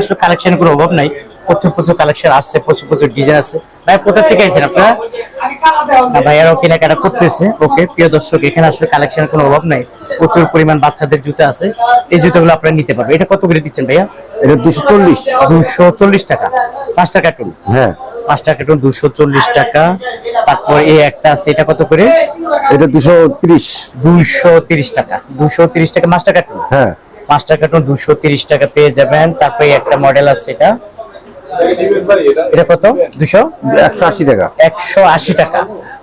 আসলে কালেকশন কোনো অভাব নাই। প্রচুর প্রচুর কালেকশন আসছে প্রচুর প্রচুর ডিজাইন আছে। ভাই কোথা থেকে আইছেন আপনারা? ভাইয়ারাও কেনাকাটা করতেছে। ওকে প্রিয় দর্শক এখানে আসলে কালেকশনের কোনো অভাব নাই। প্রচুর পরিমাণ বাচ্চাদের জুতা আছে। এই জুতাগুলো আপনারা নিতে পারবেন। এটা কত করে দিচ্ছেন ভাইয়া? এটা দুশো চল্লিশ। দুশো চল্লিশ টাকা। পাঁচ টাকা টুন হ্যাঁ। পাঁচ টাকা টুন দুশো চল্লিশ টাকা। তারপর এই একটা আছে এটা কত করে? এটা দুশো ত্রিশ। দুইশো তিরিশ টাকা। দুশো তিরিশ টাকা পাঁচ টাকা টুন হ্যাঁ। পাঁচ টাকা টুন দুশো তিরিশ টাকা পেয়ে যাবেন। তারপরে একটা মডেল আছে এটা। এটা কত? দুশো? একশো আশি টাকা। একশো আশি টাকা।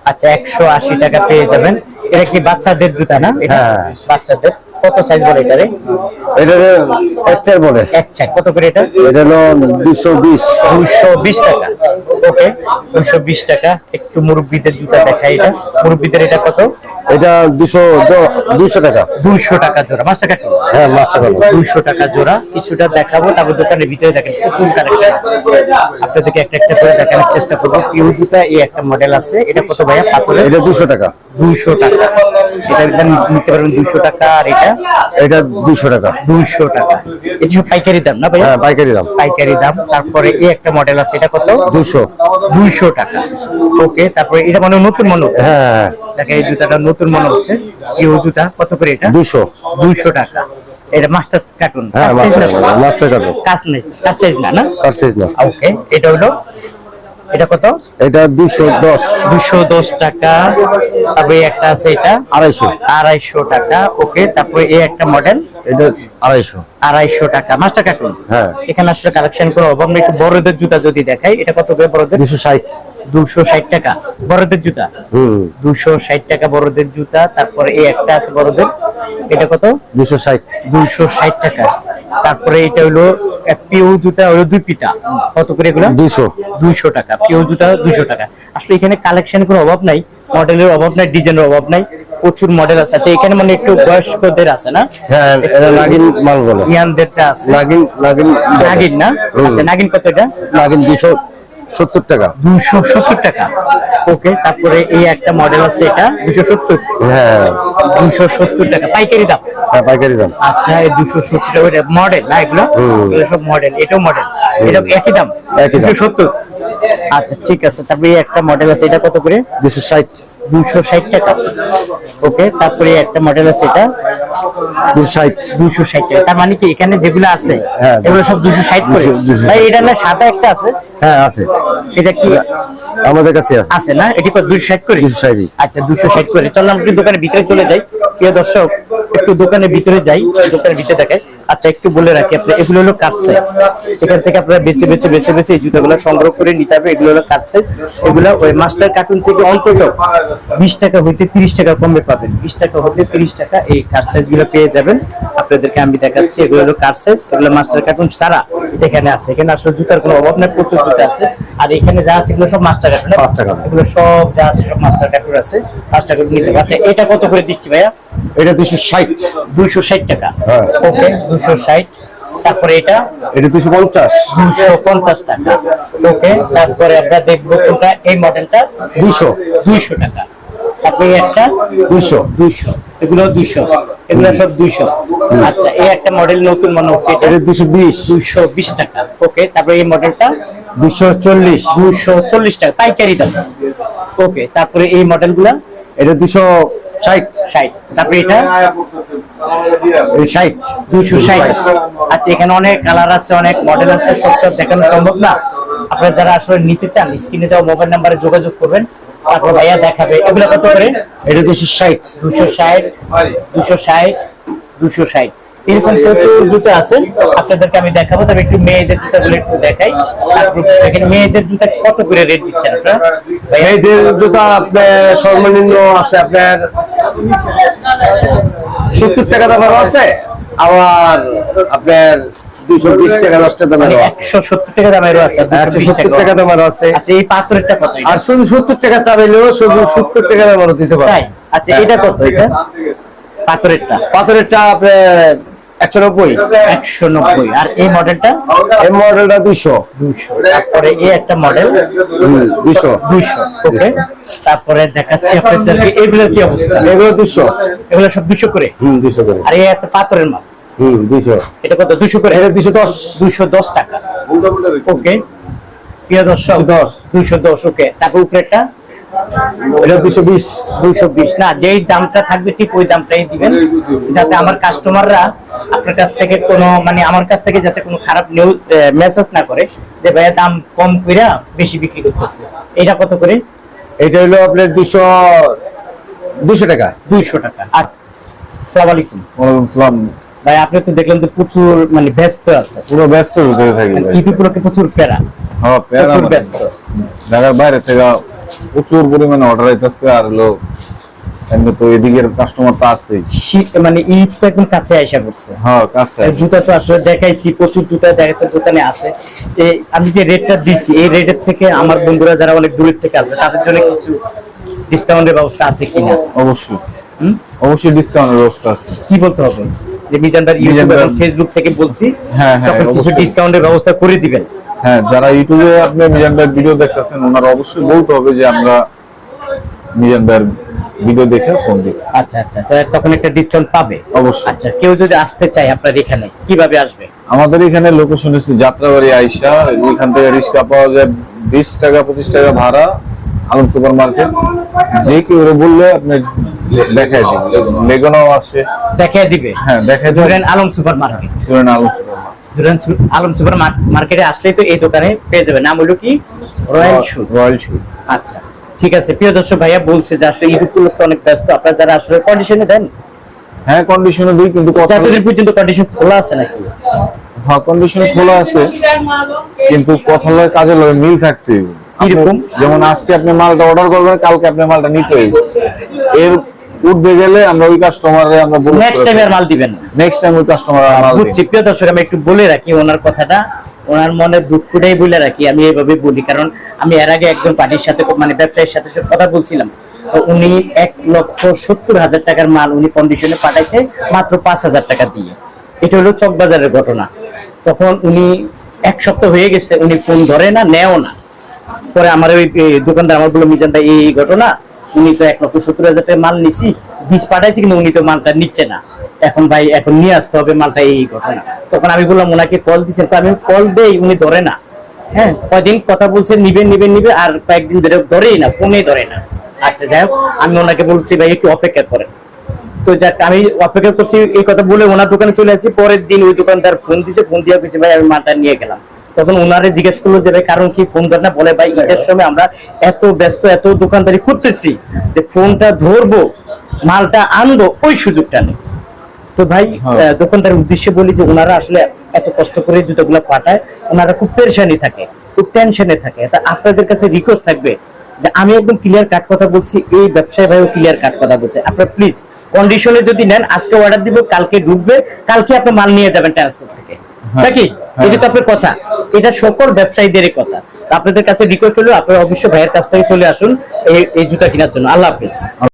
আচ্ছা একশো আশি টাকা পেয়ে যাবেন। এটা কি বাচ্চাদের জুতা না? হ্যাঁ। বাচ্চাদের। কত সাইজ বলে এটারে? এটা একচার বলে। এক কত করে এটা? এটা হলো দুশো বিশ। দুশো বিশ টাকা। ওকে দুশো বিশ টাকা। একটু মুরব্বীদের জুতা দেখাই এটা। মুরব্বীদের এটা কত? এটা দুশো দুশো টাকা। দুইশো টাকা জোড়া। পাঁচ টাকা হ্যাঁ মাছ টাকা দুইশো টাকা জোড়া। কিছুটা দেখাবো তারপর দোকানের ভিতরে দেখেন প্রচুর কালেকশন আপনাদেরকে একটা একটা করে দেখানোর চেষ্টা করব। ইউ জুতা এই একটা মডেল আছে। এটা কত ভাইয়া? পাথরের? এটা দুশো টাকা। দুইশো টাকা। এটা একদম নিতে পারবেন দুইশো টাকা আর এটা এটা দুশো টাকা। দুইশো টাকা। এটা সব পাইকারি দাম না ভাইয়া? হ্যাঁ পাইকারি দাম। পাইকারি দাম। তারপরে এই একটা মডেল আছে এটা কত? দুশো দুইশো টাকা। ওকে তারপরে এটা মানে নতুন মনে হচ্ছে। হ্যাঁ দেখে এই জুতাটা নতুন মনে হচ্ছে। ইউ জুতা কত করে এটা? দুশো দুইশো টাকা। এটা মাস্টার কার্টুন হ্যাঁ মাস্টার কার্ড কাজ কাজ সাইজ না? না সাইজ না। ওকে এটা হলো এটা কত? এটা দুশো। দশ টাকা। তারপরে একটা আছে এটা। আড়াইশো। আড়াইশো টাকা। ওকে তারপরে এই একটা মডেল এটা আড়াইশো। আড়াইশো টাকা। মাস্টার কার্টুন হ্যাঁ। এখানে আসলে কালেকশন অভাব নেই একটু বড়দের জুতা যদি দেখাই এটা কত করে বড়দের? দুশো ষাট। দুশো ষাট টাকা। বড়দের জুতা? হুম। দুশো ষাট টাকা বড়দের জুতা। তারপরে এই একটা আছে বড়দের। এটা কত? দুশো ষাট। দুইশো ষাট টাকা। তারপরে এটা হলো পিও জুতা হলো দুই পিটা কত করে এগুলো? দুশো দুইশো টাকা। পিও জুতা দুইশো টাকা। আসলে এখানে কালেকশন কোনো অভাব নাই মডেলের অভাব নাই ডিজাইনের অভাব নাই প্রচুর মডেল আছে। আচ্ছা এখানে মানে একটু বয়স্কদের আছে না? হ্যাঁ এটা নাগিন মাল বলে। ইয়ানদেরটা আছে। নাগিন নাগিন নাগিন না? আচ্ছা নাগিন কত এটা? নাগিন দুশো সত্তর টাকা। দুশো সত্তর টাকা। ওকে তারপরে এই একটা মডেল আছে এটা দুশো সত্তর। হ্যাঁ। দুশো সত্তর টাকা। পাইকারি দাম? হ্যাঁ পাইকারি দাম। আচ্ছা এই দুশো সত্তর ওইটা মডেল না এগুলো? এগুলো সব মডেল এটাও মডেল এটা একই দাম? একই। দুশো সত্তর। আচ্ছা ঠিক আছে। তারপরে এই একটা মডেল আছে এটা কত করে? দুশো ষাট। দুশো ষাট টাকা। ওকে তারপরে একটা মডেল আছে এটা। দুশো ষাট। দুশো ষাট টাকা। তার মানে কি এখানে যেগুলো আছে হ্যাঁ। এগুলো সব দুশো ষাট করে? 260 ভাই এটা না সাদা একটা আছে? হ্যাঁ আছে। এটা কি? আমাদের কাছে আছে। আছে না? এটি কত দুশো ষাট করে? 260 আচ্ছা দুশো ষাট করে। চললাম একটু দোকানের ভিতরে চলে যাই। প্রিয় দর্শক একটু দোকানের ভিতরে যাই। দোকানের ভিতরে দেখাই। আচ্ছা একটু বলে রাখি আপনার এগুলো হলো কাট সাইজ এখান থেকে আপনারা বেছে বেছে বেছে বেছে এই জুতোগুলো সংগ্রহ করে নিতে হবে। এগুলো হলো কাট সাইজ এগুলো ওই মাস্টার কার্টুন থেকে অন্তত বিশ টাকা হইতে তিরিশ টাকা কমে পাবেন। বিশ টাকা হতে তিরিশ টাকা এই কাট সাইজগুলো পেয়ে যাবেন। আপনাদেরকে আমি দেখাচ্ছি এগুলো হলো কাট সাইজ এগুলো মাস্টার কার্টুন ছাড়া এখানে আছে। এখানে আসলে জুতার কোনো অভাব নেই প্রচুর জুতা আছে। আর এখানে যা আছে এগুলো সব মাস্টার কার্টুন মাস্টার কার্টুন। এগুলো সব যা আছে সব মাস্টার কার্টুন আছে। মাস্টার কার্টুন নিতে পারছে এটা কত করে দিচ্ছি ভাইয়া? এটা দুশো ষাট। দুইশো ষাট টাকা। হ্যাঁ। ওকে দুশো ষাট তারপরে এটা এটা দুশো পঞ্চাশ। দুশো পঞ্চাশ টাকা। ওকে তারপরে আমরা দেখব কোনটা এই মডেলটা দুশো দুইশো টাকা। তারপরে একটা দুশো দুইশো। এগুলো দুইশো। এগুলো সব দুইশো। আচ্ছা এই একটা মডেল নতুন মনে হচ্ছে এটা। দুশো বিশ। দুইশো বিশ টাকা। ওকে তারপরে এই মডেলটা দুশো চল্লিশ। দুইশো চল্লিশ টাকা পাইকারি দাম। ওকে তারপরে এই মডেলগুলা এটা দুশো ষাট। ষাট। তারপরে এটা ষাট দুইশো ষাট। আচ্ছা এখানে অনেক কালার আছে অনেক মডেল আছে সবটা দেখানো সম্ভব না। আপনারা যারা আসলে নিতে চান স্ক্রিনে দেওয়া মোবাইল নাম্বারে যোগাযোগ করবেন তারপর ভাইয়া দেখাবে। এগুলো কত করে? এটা দুশো ষাট। দুশো ষাট দুশো ষাট দুশো ষাট। এরকম প্রচুর জুতো আছে আপনাদেরকে আমি দেখাবো তবে একটু মেয়েদের জুতাগুলো একটু দেখাই। তারপর দেখেন মেয়েদের জুতা কত করে রেট দিচ্ছেন আপনারা? ভাইয়া এদের জুতা আপনার সর্বনিম্ন আছে আপনার সত্তর টাকা দামের আছে আবার আপনার দুশো বিশ টাকা দশ টাকা দামেরও একশো সত্তর টাকা দামেরও আছে একশো সত্তর টাকা। দামেরও আছে। আচ্ছা এই পাথরেরটা কত আর শুধু সত্তর টাকা চাইলেও শুধু সত্তর টাকা দামেরও দিতে পারে। আচ্ছা এটা কত এটা? পাথরেরটা। পাথরেরটা আপনার একশো নব্বই? একশো নব্বই। আর এই মডেলটা? এই মডেলটা তারপরে এই একটা মডেল? দুশো দুইশো। ওকে। তারপরে দেখাচ্ছি আপনাদেরকে এগুলোর কি অবস্থা? এগুলো দুশো এগুলো সব দুশো করে? হম দুশো করে। আর এই একটা পাথরের মাল হুম দুইশো। এটা কত দুশো করে? এটা দুইশো দশ। দুইশো দশ টাকা। ওকে। প্রিয় দর্শক 210 দুইশো দশ ওকে। তারপর উপরেরটা? এটা দুইশো বিশ দুইশো বিশ। না যেই দামটা থাকবে ঠিক ওই দামটাই দিবেন। যাতে আমার কাস্টমাররা আপনার কাছ থেকে কোনো মানে আমার কাছ থেকে যাতে কোনো খারাপ নিউজ মেসেজ না করে যে ভাইয়া দাম কম কইরা বেশি বিক্রি করতেছে। এটা কত করে? এটা হলো আপনার দুইশো দুইশো টাকা। দুইশো টাকা। আসসালামু আলাইকুম। ওয়ালাইকুম আসসালাম ভাই আপনি তো দেখলাম যে প্রচুর মানে ব্যস্ত আছে। পুরো ব্যস্ত ভিতরে থাকি ভাই। ইউটিউব লোকে প্রচুর প্যারা। হ্যাঁ প্যারা প্রচুর মানে ব্যস্ত। ঢাকার বাইরে থেকে প্রচুর পরিমাণে অর্ডার আইতেছে আর হলো এমনি তো এদিকের কাস্টমার তো আসছেই মানে ঈদ তো একদম কাছে আইসা পড়ছে। হ্যাঁ এই জুতা তো আসলে দেখাইছি প্রচুর জুতা দেখাচ্ছে দোকানে আছে। এই আমি যে রেটটা দিছি এই রেটের থেকে আমার বন্ধুরা যারা অনেক দূরের থেকে আসবে তাদের জন্য কিছু ডিসকাউন্টের ব্যবস্থা আছে কিনা? অবশ্যই। হুম? অবশ্যই ডিসকাউন্টের ব্যবস্থা আছে। কি বলতে হবে? যে মিজানদার ইউটিউব এবং ফেসবুক থেকে বলছি হ্যাঁ, হ্যাঁ, কিছু। ডিসকাউন্টের ব্যবস্থা করে দিবেন। হ্যাঁ যারা ইউটিউবে আপনি মিজান ভাইয়ের ভিডিও দেখতেছেন ওনারা অবশ্যই বলতে হবে যে আমরা মিজান ভাইয়ের ভিডিও দেখে ফোন দিই। আচ্ছা আচ্ছা তো তখন একটা ডিসকাউন্ট পাবে? অবশ্যই। আচ্ছা কেউ যদি আসতে চায় আপনার এখানে কীভাবে আসবে? আমাদের এখানে লোকেশন হচ্ছে যাত্রাবাড়ি আইসা ওইখান থেকে রিক্সা পাওয়া যায় বিশ টাকা পঁচিশ টাকা ভাড়া আলম সুপার মার্কেট। যে কেউ বললে আপনি দেখাই দিন লেগুনাও আছে দেখিয়ে দিবে? হ্যাঁ দেখাই দেন Alam super market. Alam super ধরেন আলম সুপার মার্কেটে আসলেই তো এই দোকানে পেয়ে যাবে নাম হলো কি? রয়্যাল শুজ রয়্যাল শু আচ্ছা ঠিক আছে। প্রিয় দর্শক ভাইয়া বলছে যে আসলে ঈদ উপলক্ষে অনেক ব্যস্ত। আপনারা যারা আসলে কন্ডিশনে দেন? হ্যাঁ কন্ডিশনে দিই কিন্তু কথা যতদিন পর্যন্ত কন্ডিশন খোলা আছে নাকি? হ্যাঁ কন্ডিশন খোলা আছে কিন্তু কথা লয় কাজে লয় মিল থাকতে যেমন আজকে আপনি মালটা অর্ডার করবেন কালকে আপনি মালটা নিতে এর উঠবে গেলে আমরা ওই কাস্টমারে আমরা নেক্সট টাইম আর মাল দিবেন নেক্সট টাইম ওই কাস্টমার মাল দিই। বুঝছি প্রিয় দর্শক আমি একটু বলে রাখি ওনার কথাটা। ওনার মনে দুঃখটাই বলে রাখি আমি এইভাবে বলি। কারণ আমি এর আগে একজন পার্টির সাথে মানে ব্যবসায়ীর সাথে সব কথা বলছিলাম। উনি এক লক্ষ সত্তর হাজার টাকার মাল উনি কন্ডিশনে পাঠাইছে মাত্র পাঁচ হাজার টাকা দিয়ে। এটা হলো চকবাজারের ঘটনা। তখন উনি এক সপ্তাহ হয়ে গেছে উনি ফোন ধরে না নেও না। পরে আমার ওই দোকানদার আমার বলল মিজান ভাই এই ঘটনা। উনি তো এক লক্ষ সত্তর হাজার টাকা মাল নিছি দিস পাঠাইছি কিন্তু উনি তো মালটা নিচ্ছে না। এখন ভাই, এখন নিয়ে আসতে হবে মালটা এই ঘটনা। তখন আমি বললাম, ওনাকে কল দিচ্ছেন। তো আমি কল দেই, উনি ধরে না। হ্যাঁ কয়দিন কথা বলছে নিবে নিবে নিবে আর কয়েকদিন ধরে ধরেই না ফোনে ধরে না। আচ্ছা যাই আমি ওনাকে বলছি, ভাই, একটু অপেক্ষা করেন। তো যাক, আমি অপেক্ষা করছি, এই কথা বলে ওনার দোকানে চলে আসি পরের দিন ওই দোকানদার ফোন দিছে ফোন দিয়ে ভাই, আমি মালটা নিয়ে গেলাম। তখন ওনারে জিজ্ঞেস করল যে কারণ কি ফোন ধরে না? বলে ভাই ঈদের সময় আমরা এত ব্যস্ত এত দোকানদারি করতেছি যে ফোনটা ধরবো মালটা আনব ওই সুযোগটা নেই। তো ভাই হ্যাঁ। আহ, দোকানদারের উদ্দেশ্যে বলি যে ওনারা আসলে এত কষ্ট করে জুতোগুলো পাঠায় ওনারা খুব পেরেশানি থাকে খুব টেনশনে থাকে। তা আপনাদের কাছে রিকোয়েস্ট থাকবে যে আমি একদম ক্লিয়ার কাট কথা বলছি এই ব্যবসায়ী ভাইও ক্লিয়ার কাট কথা বলছে। আপনার প্লিজ কন্ডিশনে যদি নেন আজকে অর্ডার দিব কালকে ঢুকবে কালকে আপনি মাল নিয়ে যাবেন ট্রান্সপোর্ট থেকে। হ্যাঁ। নাকি? হ্যাঁ। এটা তো আপনার কথা। এটা সকল ব্যবসায়ীদের কথা। আপনাদের কাছে রিকোয়েস্ট হলো আপনার অবশ্যই ভাইয়ের কাছ থেকে চলে আসুন এই এই জুতা কেনার জন্য। আল্লাহ হাফিজ।